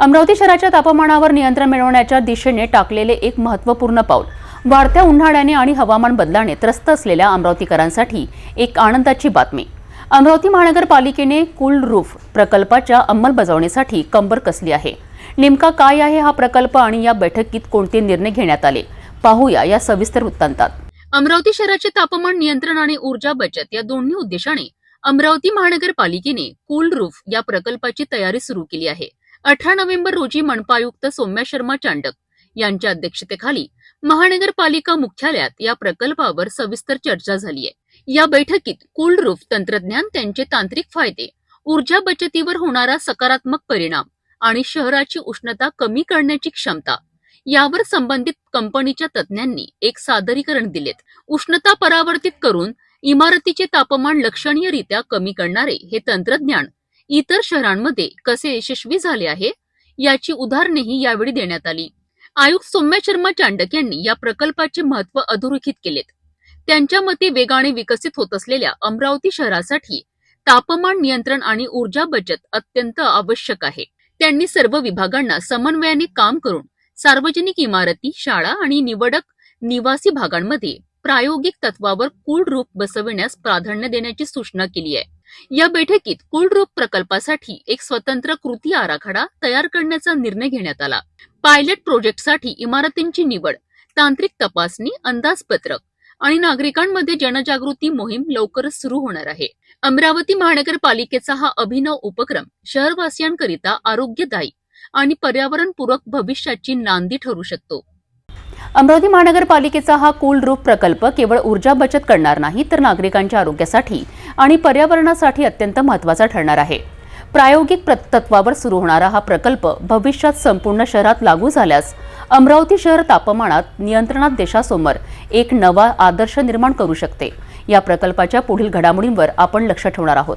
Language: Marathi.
अमरावती शहराच्या तापमानावर नियंत्रण मिळवण्याच्या दिशेने टाकलेले एक महत्त्वपूर्ण पाऊल. वाढत्या उन्हाळ्याने आणि हवामान बदलाने त्रस्त असलेल्या अमरावतीकरांसाठी एक आनंदाची बातमी. अमरावती महानगरपालिकेने कुल रूफ प्रकल्पाच्या अंमलबजावणीसाठी कंबर कसली आहे? नेमका काय आहे हा प्रकल्प आणि या बैठकीत कोणते निर्णय घेण्यात आले? पाहूया या सविस्तर वृत्तांतात. अमरावती शहराचे तापमान नियंत्रण आणि ऊर्जा बचत या दोन्ही उद्देशाने अमरावती महानगरपालिकेने कूल रूफ या प्रकल्पाची तयारी सुरू केली आहे. अठरा नोव्हेंबर रोजी मनपा आयुक्त सौम्या शर्मा चांडक यांच्या अध्यक्षतेखाली महानगरपालिका मुख्यालयात या प्रकल्पावर सविस्तर चर्चा झाली आहे. या बैठकीत कूलरूफ तंत्रज्ञान त्यांचे तांत्रिक फायदे ऊर्जा बचतीवर होणारा सकारात्मक परिणाम आणि शहराची उष्णता कमी करण्याची क्षमता यावर संबंधित कंपनीच्या तज्ज्ञांनी एक सादरीकरण दिलेत. उष्णता परावर्तित करून इमारतीचे तापमान लक्षणीयरित्या कमी करणारे हे तंत्रज्ञान इतर शहरांमध्ये कसे यशस्वी झाले आहे याची उदाहरणेही यावेळी देण्यात आली. आयुक्त सौम्या शर्मा चांडक यांनी या प्रकल्पाचे महत्त्व अधोरेखित केलेत. त्यांच्या मते वेगाने विकसित होत असलेल्या अमरावती शहरासाठी तापमान नियंत्रण आणि ऊर्जा बचत अत्यंत आवश्यक आहे. त्यांनी सर्व विभागांना समन्वयाने काम करून सार्वजनिक इमारती शाळा आणि निवडक निवासी भागांमध्ये प्रायोगिक तत्वावर कूल रूप बसविण्यास प्राधान्य देण्याची सूचना केली आहे. या बैठकीत कूल प्रकल्पासाठी एक स्वतंत्र कृती आराखडा तयार करण्याचा निर्णय घेण्यात आला. पायलट प्रोजेक्टसाठी इमारतींची निवड तांत्रिक तपासणी अंदाजपत्रक आणि नागरिकांमध्ये जनजागृती मोहीम लवकरच सुरू होणार आहे. अमरावती महानगरपालिकेचा हा अभिनव उपक्रम शहरवासियांकरिता आरोग्यदायी आणि पर्यावरणपूरक भविष्याची नांदी ठरू शकतो. अमरावती महानगरपालिकेचा हा कूल रूफ प्रकल्प केवळ ऊर्जा बचत करणार नाही तर नागरिकांच्या आरोग्यासाठी आणि पर्यावरणासाठी अत्यंत महत्त्वाचा ठरणार आहे. प्रायोगिक तत्वावर सुरू होणारा हा प्रकल्प भविष्यात संपूर्ण शहरात लागू झाल्यास अमरावती शहर तापमानात नियंत्रणात देशासमोर एक नवा आदर्श निर्माण करू शकते. या प्रकल्पाच्या पुढील घडामोडींवर आपण लक्ष ठेवणार आहोत.